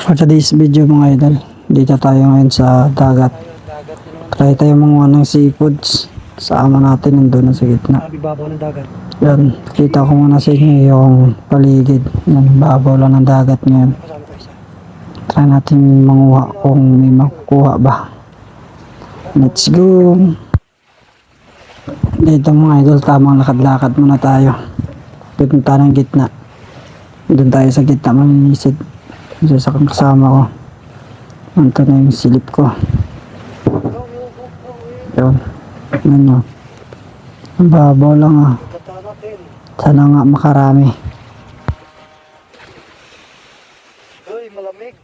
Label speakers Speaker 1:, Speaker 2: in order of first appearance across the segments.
Speaker 1: For today's video mga idol, dito tayo ngayon sa dagat. Try tayo manguha ng seafoods. Sama natin nandun sa gitna.
Speaker 2: Sabi babaw ng dagat.
Speaker 1: Yan, kita ko muna sa inyo yung paligid. Yan, babaw lang ng dagat ngayon. Try natin manguha kung may makukuha ba. Let's go! Dito mga idol, tamang lakad-lakad muna tayo. Pupunta ng gitna. Doon tayo sa gitna, maninisid. Isa sa kasama ko. Ito na yung silip ko. Yun. Ano. Ang babaw lang ah. Sana nga makarami.
Speaker 2: Uy, malamig.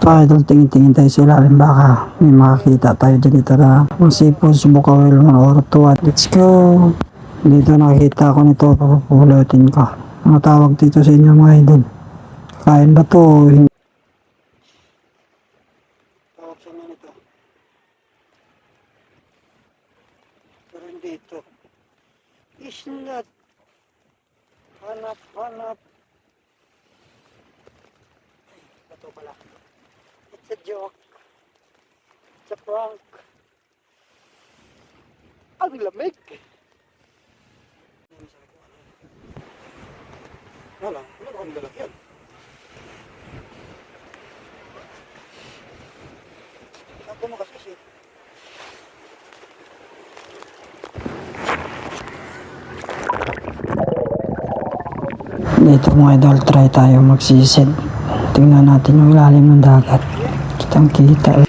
Speaker 1: Pa, idol, tingin-tingin tayo sa ilalim. Baka may makakita tayo dito na kung sipon, subukawil, mga or tuwat. Let's go! Dito nakikita ko nito, papapulutin ko. Ano tawag dito sa inyo mga idol? Kain ba to?
Speaker 2: Tawag sa nito. Pero hindi ito. Isnat. Hanap, pala. It's a joke. It's a prank. Ang lamig. Wala, wala akong lalagyan. Ako makas kasi.
Speaker 1: Dito mga idol, try tayo magsisid. Tingnan natin yung ilalim ng dagat. Kitang kita.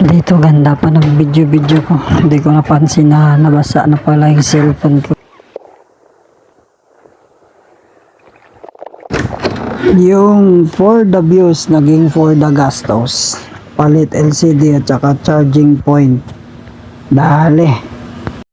Speaker 1: Dito ganda pa ng video-video ko. Hindi ko napansin na nabasa na pala yung cellphone ko. Yung for the views naging for the gastos. Palit LCD at saka charging point. Dali.